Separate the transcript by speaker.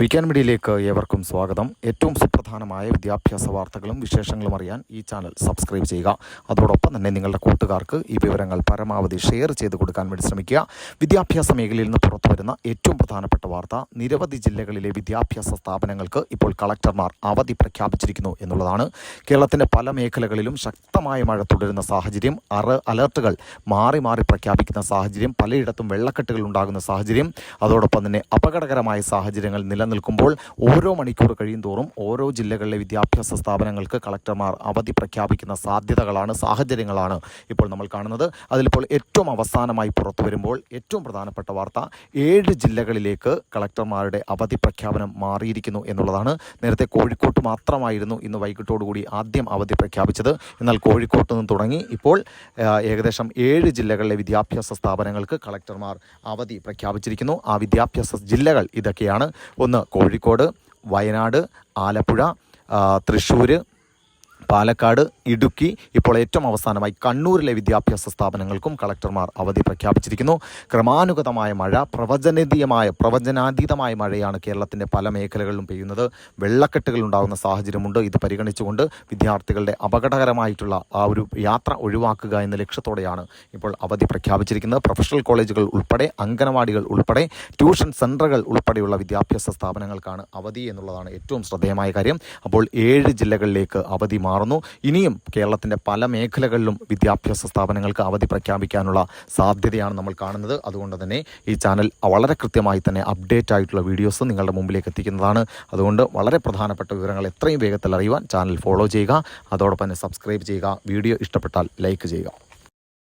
Speaker 1: Weekend മീഡിയയിലേക്ക് ഏവർക്കും സ്വാഗതം. ഏറ്റവും സുപ്രധാനമായ വിദ്യാഭ്യാസ വാർത്തകളും വിശേഷങ്ങളും അറിയാൻ ഈ ചാനൽ സബ്സ്ക്രൈബ് ചെയ്യുക. അതോടൊപ്പം തന്നെ നിങ്ങളുടെ കൂട്ടുകാർക്ക് ഈ വിവരങ്ങൾ പരമാവധി ഷെയർ ചെയ്ത് കൊടുക്കാൻ വേണ്ടി ശ്രമിക്കുക. വിദ്യാഭ്യാസ മേഖലയിൽ നിന്ന് പുറത്തു വരുന്ന ഏറ്റവും പ്രധാനപ്പെട്ട വാർത്ത നിരവധി ജില്ലകളിലെ വിദ്യാഭ്യാസ സ്ഥാപനങ്ങൾക്ക് ഇപ്പോൾ കളക്ടർമാർ അവധി പ്രഖ്യാപിച്ചിരിക്കുന്നു എന്നുള്ളതാണ്. കേരളത്തിന്റെ പല മേഖലകളിലും ശക്തമായ മഴ തുടരുന്ന സാഹചര്യം അറ് അലർട്ടുകൾ മാറി മാറി പ്രഖ്യാപിക്കുന്ന സാഹചര്യം പലയിടത്തും വെള്ളക്കെട്ടുകൾ ഉണ്ടാകുന്ന സാഹചര്യം അതോടൊപ്പം തന്നെ അപകടകരമായ സാഹചര്യങ്ങൾ നിലനിൽക്കുമ്പോൾ ഓരോ മണിക്കൂർ കഴിയും തോറും ഓരോ ജില്ലകളിലെ വിദ്യാഭ്യാസ സ്ഥാപനങ്ങൾക്ക് കളക്ടർമാർ അവധി പ്രഖ്യാപിക്കുന്ന സാധ്യതകളാണ് സാഹചര്യങ്ങളാണ് ഇപ്പോൾ നമ്മൾ കാണുന്നത്. അതിലിപ്പോൾ ഏറ്റവും അവസാനമായി പുറത്തു വരുമ്പോൾ ഏറ്റവും പ്രധാനപ്പെട്ട വാർത്ത ഏഴ് ജില്ലകളിലേക്ക് കളക്ടർമാരുടെ അവധി പ്രഖ്യാപനം മാറിയിരിക്കുന്നു എന്നുള്ളതാണ്. നേരത്തെ കോഴിക്കോട്ട് മാത്രമായിരുന്നു ഇന്ന് വൈകിട്ടോടുകൂടി ആദ്യം അവധി പ്രഖ്യാപിച്ചത്. എന്നാൽ കോഴിക്കോട്ട് നിന്ന് തുടങ്ങി ഇപ്പോൾ ഏകദേശം ഏഴ് ജില്ലകളിലെ വിദ്യാഭ്യാസ സ്ഥാപനങ്ങൾക്ക് കളക്ടർമാർ അവധി പ്രഖ്യാപിച്ചിരിക്കുന്നു. ആ വിദ്യാഭ്യാസ ജില്ലകൾ ഇതൊക്കെയാണ്. ഒന്ന് കോഴിക്കോട് വയനാട് ആലപ്പുഴ തൃശ്ശൂർ പാലക്കാട് ഇടുക്കി. ഇപ്പോൾ ഏറ്റവും അവസാനമായി കണ്ണൂരിലെ വിദ്യാഭ്യാസ സ്ഥാപനങ്ങൾക്കും കളക്ടർമാർ അവധി പ്രഖ്യാപിച്ചിരിക്കുന്നു. ക്രമാനുഗതമായ മഴ പ്രവചനീയമായ പ്രവചനാതീതമായ മഴയാണ് കേരളത്തിന്റെ പല മേഖലകളിലും പെയ്യുന്നത്. വെള്ളക്കെട്ടുകൾ ഉണ്ടാകുന്ന സാഹചര്യമുണ്ട്. ഇത് പരിഗണിച്ചുകൊണ്ട് വിദ്യാർത്ഥികളുടെ അപകടകരമായിട്ടുള്ള ആ ഒരു യാത്ര ഒഴിവാക്കുക എന്ന ലക്ഷ്യത്തോടെയാണ് ഇപ്പോൾ അവധി പ്രഖ്യാപിച്ചിരിക്കുന്നത്. പ്രൊഫഷണൽ കോളേജുകൾ ഉൾപ്പെടെ അംഗനവാടികൾ ഉൾപ്പെടെ ട്യൂഷൻ സെന്ററുകൾ ഉൾപ്പെടെയുള്ള വിദ്യാഭ്യാസ സ്ഥാപനങ്ങൾക്കാണ് അവധി എന്നുള്ളതാണ് ഏറ്റവും ശ്രദ്ധേയമായ കാര്യം. അപ്പോൾ ഏഴ് ജില്ലകളിലേക്ക് അവധി മാറുന്നു. ഇനിയും കേരളത്തിന്റെ പല മേഖലകളിലും വിദ്യാഭ്യാസ സ്ഥാപനങ്ങൾക്ക് അവധി പ്രഖ്യാപിക്കാനുള്ള സാധ്യതയാണ് നമ്മൾ കാണുന്നത്. അതുകൊണ്ട് തന്നെ ഈ ചാനൽ വളരെ കൃത്യമായി തന്നെ അപ്ഡേറ്റ് ആയിട്ടുള്ള വീഡിയോസ് നിങ്ങളുടെ മുമ്പിലേക്ക് എത്തിക്കുന്നതാണ്. അതുകൊണ്ട് വളരെ പ്രധാനപ്പെട്ട വിവരങ്ങൾ എത്രയും വേഗത്തിൽ അറിയുവാൻ ചാനൽ ഫോളോ ചെയ്യുക. അതോടൊപ്പം തന്നെ സബ്സ്ക്രൈബ് ചെയ്യുക. വീഡിയോ ഇഷ്ടപ്പെട്ടാൽ ലൈക്ക് ചെയ്യുക.